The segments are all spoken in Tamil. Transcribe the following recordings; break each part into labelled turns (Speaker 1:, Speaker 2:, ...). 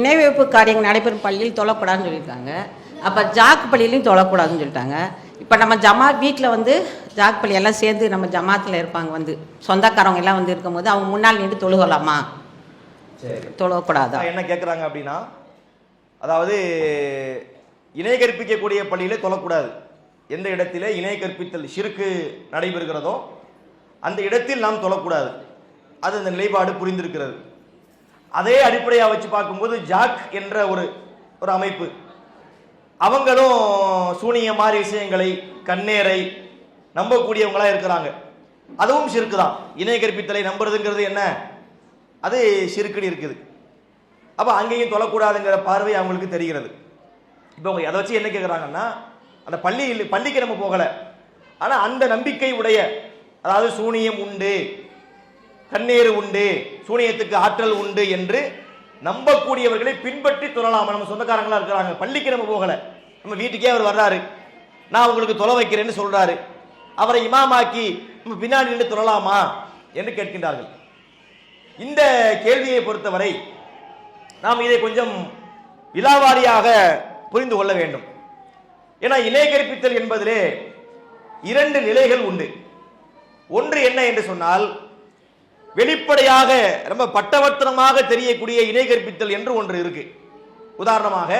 Speaker 1: நினைவைப்பு காரியங்கள் நடைபெறும் பள்ளியில் தொழக்கூடாதுன்னு சொல்லியிருக்காங்க. அப்போ ஜாக்கு பள்ளியிலையும் தொழக்கூடாதுன்னு சொல்லிட்டாங்க. இப்போ நம்ம ஜமாத் வீட்டில் வந்து ஜாக் பள்ளி எல்லாம் சேர்ந்து நம்ம ஜமாத்தில் இருப்பாங்க வந்து. சொந்தக்காரவங்க எல்லாம் வந்து இருக்கும்போது அவங்க முன்னால் நின்று தொழுகலாமா?
Speaker 2: சரி.
Speaker 1: தொழக்கூடாதா?
Speaker 2: என்ன கேட்குறாங்க அப்படின்னா அதாவது இணை கற்பிக்கக்கூடிய பள்ளியிலே தொழக்கூடாது. எந்த இடத்திலே இணை கற்பித்தல் சிறுக்கு நடைபெறுகிறதோ அந்த இடத்தில் நாம் தொழக்கூடாது. அது அந்த நிலைப்பாடு புரிந்திருக்கிறது. அதே அடிப்படையாக வச்சு பார்க்கும்போது ஜாக் என்ற ஒரு ஒரு அமைப்பு. அவங்களும் சூனிய மாதிரி விஷயங்களை கண்ணேரை நம்பக்கூடியவங்களா இருக்கிறாங்க. அதுவும் சிறுக்கு தான் இணை கற்பித்தலை நம்புறதுங்கிறது என்ன? அது சிறுக்குன்னு இருக்குது. அப்போ அங்கேயும் தொழக்கூடாதுங்கிற பார்வை அவங்களுக்கு தெரிகிறது. இப்போ அவங்க அதை வச்சு என்ன கேட்குறாங்கன்னா அந்த பள்ளி பள்ளிக்கு நம்ம போகலை. ஆனால் அந்த நம்பிக்கை உடைய அதாவது சூனியம் உண்டு கண்ணீர் உண்டு சூனியத்துக்கு ஆற்றல் உண்டு என்று நம்பக்கூடியவர்களை பின்பற்றி தொழலாம் நம்ம சொந்தக்காரங்களா இருக்கிறாங்க. பள்ளிக்கு நம்ம போகல. நம்ம வீட்டுக்கே அவர் வர்றாரு. நான் உங்களுக்கு தொலை வைக்கிறேன்னு சொல்றாரு. அவரை இமாமாக்கி நம்ம பின்னாடி நின்று தொழலாமா என்று கேட்கின்றார்கள். இந்த கேள்வியை பொறுத்தவரை நாம் இதை கொஞ்சம் விலாவாரியாக புரிந்து கொள்ள வேண்டும். ஏன்னா இணை கற்பித்தல் என்பதிலே இரண்டு நிலைகள் உண்டு. ஒன்று என்ன என்று சொன்னால் வெளிப்படையாக ரொம்ப பட்டவர்த்தனமாக தெரியக்கூடிய இணை கற்பித்தல் என்று ஒன்று இருக்கு. உதாரணமாக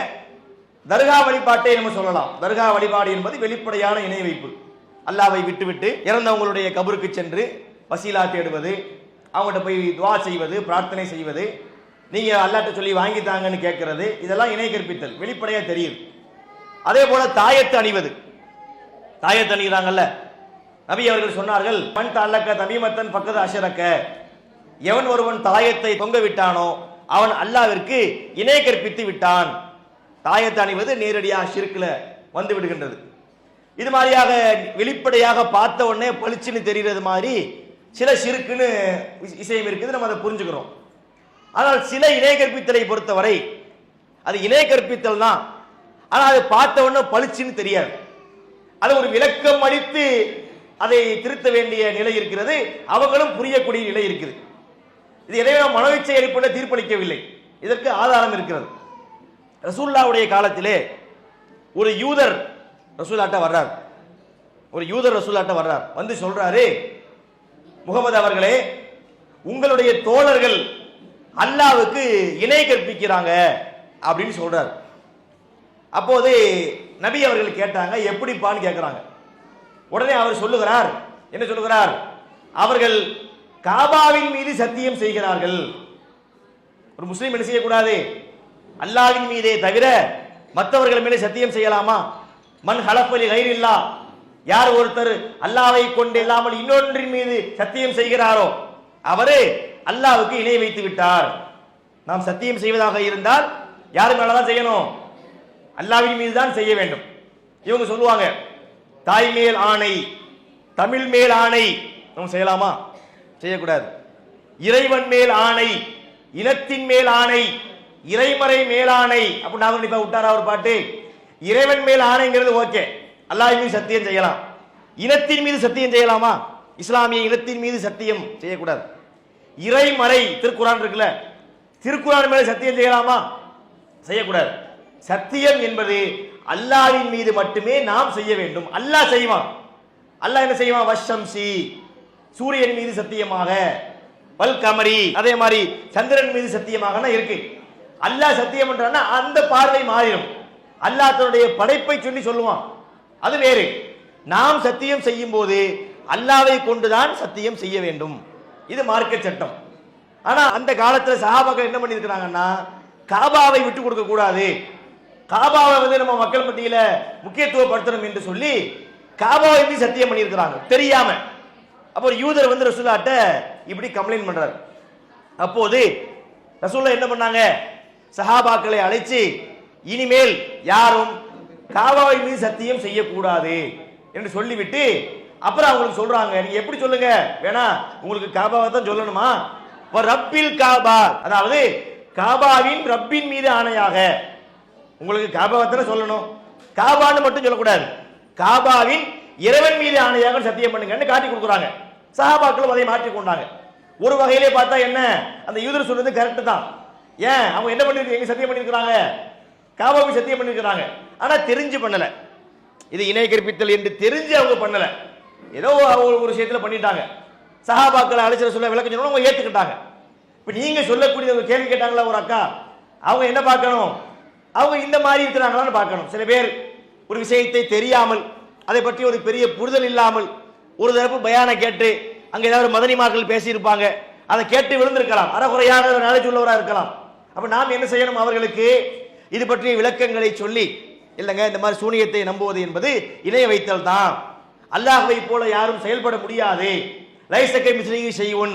Speaker 2: தர்கா வழிபாட்டை நம்ம சொல்லலாம். தர்கா வழிபாடு என்பது வெளிப்படையான இணை வைப்பு. அல்லாவை விட்டுவிட்டு இறந்தவங்களுடைய கபருக்கு சென்று வசீலா தேடுவது அவங்கள்ட்ட போய் துவா செய்வது பிரார்த்தனை செய்வது நீங்க அல்லாட்ட சொல்லி வாங்கித்தாங்கன்னு கேட்கறது இதெல்லாம் இணை கற்பித்தல். வெளிப்படையா தெரியுது. அதே போல தாயத்து அணிவது. தாயத்து அணிகிறாங்கல்ல நபி அவர்கள் சொன்னார்கள் மண் தல்லக்க தமிமத்தன் பக்கத்து அஷரக்க. எவன் ஒருவன் தாயத்தை தொங்க விட்டானோ அவன் அல்லாவிற்கு இணை கற்பித்து விட்டான். தாயத்தை அணிவது நேரடியாக சிறுக்கில் வந்து விடுகின்றது. இது மாதிரியாக வெளிப்படையாக பார்த்த உடனே பளிச்சுன்னு தெரிகிறது மாதிரி சில சிறுக்குன்னு இசையம் இருக்குது நம்ம அதை புரிஞ்சுக்கிறோம். ஆனால் சில இணை கற்பித்தலை பொறுத்தவரை அது இணை கற்பித்தல் தான். ஆனால் அது பார்த்த உடனே பளிச்சுன்னு தெரியாது. அது ஒரு விளக்கம் அளித்து அதை திருத்த வேண்டிய நிலை இருக்கிறது. அவங்களும் புரியக்கூடிய நிலை இருக்குது. இது எதையோ நாம் அடிப்படையில் தீர்ப்பளிக்கவில்லை. இதற்கு ஆதாரம் இருக்கிறது. ரசூல்லாவுடைய காலத்திலே ஒரு யூதர் ரசூலாட்ட வர்றார். ஒரு யூதர் ரசூலாட்ட வர்றார். வந்து சொல்றாரு முகமது அவர்களே உங்களுடைய தோழர்கள் அல்லாவுக்கு இணை கற்பிக்கிறாங்க அப்படின்னு சொல்றார். அப்போது நபி அவர்கள் கேட்டாங்க எப்படிப்பான்னு கேட்குறாங்க உடனே அவர் சொல்லுகிறார். என்ன சொல்லுகிறார்? அவர்கள் காபாவின் மீது சத்தியம் செய்கிறார்கள். ஒரு முஸ்லீம் என்ன செய்யக்கூடாது? அல்லாவின் மீதே தவிர மற்றவர்கள் மேலே சத்தியம் செய்யலாமா? மண் ஹலப்பலி கயிறில்லா யார் ஒருத்தர் அல்லாவை கொண்டு இல்லாமல் இன்னொன்றின் மீது சத்தியம் செய்கிறாரோ அவரு அல்லாவுக்கு இணை வைத்து விட்டார். நாம் சத்தியம் செய்வதாக இருந்தால் யாரு மேலதான் செய்யணும்? அல்லாவின் மீது தான் செய்ய வேண்டும். இவங்க சொல்லுவாங்க தாய் மேல் ஆணை தமிழ் மேல் ஆணை. நம்ம செய்யலாமா? செய்யக்கூடாது. இறைவன் மேல் ஆணை இனத்தின் மேல் ஆணை இறைமறை மேலாணை அப்படி நான் இப்ப விட்டாரா ஒரு பாட்டு? இறைவன் மேல் ஆணைங்கிறது ஓகே. அல்லாஹ் மீது சத்தியம் செய்யலாம். இனத்தின் மீது சத்தியம் செய்யலாமா? இஸ்லாமிய இனத்தின் மீது சத்தியம் செய்யக்கூடாது. இறைமறை திருக்குறான் இருக்குல்ல திருக்குறான் மேல சத்தியம் செய்யலாமா? செய்யக்கூடாது. சத்தியம் என்பது அல்லாவின் மீது மட்டுமே நாம் செய்ய வேண்டும். அல்லாஹ் செய்வான். அல்லாஹ் என்ன செய்வான்? வஷம்சி சூரியன் மீது சத்தியமாக. வல் கமரி. அதே மாதிரி சந்திரன் மீது சத்தியமாக இருக்கு. அல்லாஹ் சத்தியம் பண்றான்னா அந்த பார்வை மாறிடும். அல்லாஹ் தன்னுடைய படைப்பை சொல்லி சொல்லுவான். அது வேறு. நாம் சத்தியம் செய்யும் போது அல்லாவை கொண்டுதான் சத்தியம் செய்ய வேண்டும். இது மார்க்க சட்டம். ஆனா அந்த காலத்துல சஹாபாக்கள் என்ன பண்ணிருக்கிறாங்கன்னா காபாவை விட்டு கொடுக்க கூடாது. காபாவை வந்து நம்ம மக்கள் மத்தியில முக்கியத்துவப்படுத்தணும் என்று சொல்லி காபாவை வந்து சத்தியம் பண்ணியிருக்கிறாங்க. தெரியாம. அப்போ யூதர் வந்து ரசூலாட்ட இப்படி கம்ப்ளைண்ட் பண்றாரு. அப்போது ரசூல்லா என்ன பண்ணாங்க? சஹாபாக்களை அழைச்சு இனிமேல் யாரும் காபாவை மீது சத்தியம் செய்யக்கூடாது என்று சொல்லிவிட்டு அப்புறம் அவங்களுக்கு சொல்றாங்க நீங்க எப்படி சொல்லுங்க? வேணா உங்களுக்கு காபாவை தான் சொல்லணுமா? ரப்பில் காபா. அதாவது காபாவின் ரப்பின் மீது ஆணையாக உங்களுக்கு காபாவை சொல்லணும். காபான்னு மட்டும் சொல்லக்கூடாது. காபாவின் இறைவன் மீது ஆணையாக சத்தியம் பண்ணுங்கன்னு காட்டி கொடுக்குறாங்க. சஹாபாக்களும் அதை மாற்றி கொண்டாங்க. ஒரு வகையிலே பார்த்தா என்ன? அந்த யூதர் சொல்றது கரெக்ட் தான். ஏன்? அவங்க என்ன பண்ணிருக்கு எங்க சத்தியம் பண்ணிருக்கிறாங்க? காபாவுக்கு சத்தியம் பண்ணிருக்கிறாங்க. ஆனா தெரிஞ்சு பண்ணல. இது இணை கற்பித்தல் என்று தெரிஞ்சு அவங்க பண்ணல. ஏதோ ஒரு ஒரு விஷயத்துல பண்ணிட்டாங்க. சஹாபாக்களை அழைச்சிட சொல்ல விளக்கம் சொன்னா அவங்க ஏத்துக்கிட்டாங்க. இப்ப நீங்க சொல்லக்கூடிய ஒரு கேள்வி கேட்டாங்களா ஒரு அக்கா? அவங்க என்ன பார்க்கணும்? அவங்க இந்த மாதிரி இருக்கிறாங்களான்னு பார்க்கணும். சில பேர் ஒரு விஷயத்தை தெரியாமல் அதை பற்றி ஒரு பெரிய புரிதல் இல்லாமல் ஒரு தரப்பு பயானை கேட்டு அங்கே ஏதாவது மதனிமார்கள் பேசியிருப்பாங்க. அதை கேட்டு விழுந்திருக்கலாம். அறகுறையாக நாலேஜ் உள்ளவராக இருக்கலாம். அப்போ நாம் என்ன செய்யணும் அவர்களுக்கு? இது பற்றிய விளக்கங்களை சொல்லி இல்லைங்க இந்த மாதிரி சூனியத்தை நம்புவது என்பது இணைய வைத்தல் தான். அல்லாஹ்வை போல யாரும் செயல்பட முடியாது. லைசக்கை மிஸ்லிங்கி செய்வன்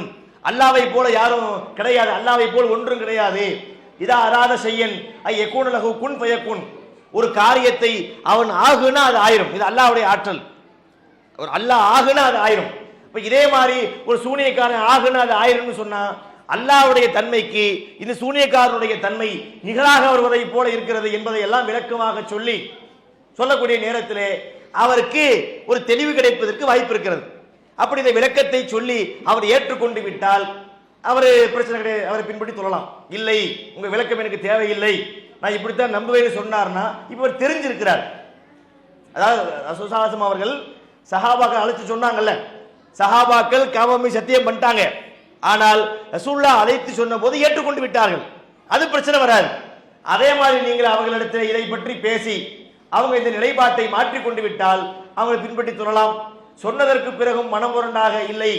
Speaker 2: அல்லாவை போல யாரும் கிடையாது. அல்லாவை போல் ஒன்றும் கிடையாது. இதா அராத செய்யன் ஐ குன் பயக்குன் ஒரு காரியத்தை அவன் ஆகுனா அது ஆயிரும். இது அல்லாவுடைய ஆற்றல். ஒரு அல்லாஹ் ஆகுனா அது ஆயிரும். இப்போ இதே மாதிரி ஒரு சூனியக்காரன் ஆகுனா அது ஆயிரும்னு சொன்னா அல்லாஹ்வுடைய தன்மைக்கு இந்த சூனியக்காரனுடைய தன்மை நிகழாக வருவதை போல இருக்கிறது என்பதை எல்லாம் விளக்கமாக சொல்லி சொல்லக்கூடிய நேரத்திலே அவருக்கு ஒரு தெளிவு கிடைப்பதற்கு வாய்ப்பு இருக்கிறது. அப்படி இந்த விளக்கத்தை சொல்லி அவர் ஏற்றுக்கொண்டு விட்டால் அவர் பிரச்சனை கிடையாது அவரை பின்பற்றி சொல்லலாம். இல்லை உங்க விளக்கம் எனக்கு தேவையில்லை. நான் இப்படித்தான் நம்புவேன்னு சொன்னார்னா இப்ப அவர் தெரிஞ்சிருக்கிறார். அதாவது சுசாசம் அவர்கள் சஹாபாக்கள் அழைச்சு சொன்னாங்கல்ல. சஹாபாக்கள் காவமை சத்தியம் பண்ணிட்டாங்க. ஆனால் ரசூல்லா அழைத்து சொன்ன போது ஏற்றுக்கொண்டு விட்டார்கள். அது பிரச்சனை வராது. அதே மாதிரி நீங்கள் அவர்களிடத்தில் இதை பற்றி பேசி அவங்க இந்த நிலைப்பாட்டை மாற்றிக்கொண்டு விட்டால் அவங்களை பின்பற்றி சொல்லலாம். சொன்னதற்கு பிறகும் மனமுரண்டாக இல்லை.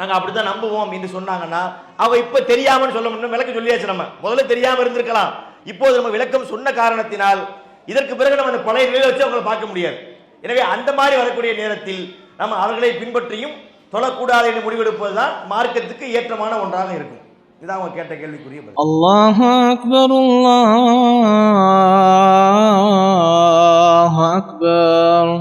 Speaker 2: நாங்கள் அப்படி தான் நம்புவோம் அப்படின்னு சொன்னாங்கன்னா அவள் இப்போ தெரியாமல் சொல்ல முடியும். விளக்கம் சொல்லியாச்சு நம்ம. முதல்ல தெரியாமல் இருந்திருக்கலாம். இப்போது நம்ம விளக்கம் சொன்ன காரணத்தினால் இதற்கு பிறகு நம்ம அந்த பழைய நிலையில வச்சு அவங்களை பார்க்க முடியாது. எனவே அந்த மாதிரி வரக்கூடிய நேரத்தில் நம்ம அவர்களை பின்பற்றியும் தொழக்கூடாது என்று முடிவெடுப்பது தான் மார்க்கத்துக்கு ஏற்றமான ஒன்றாக இருக்கும். இதான் அவங்க கேட்ட கேள்விக்குரிய
Speaker 3: அல்லாஹ் அக்பர் அல்லாஹ் அக்பர்.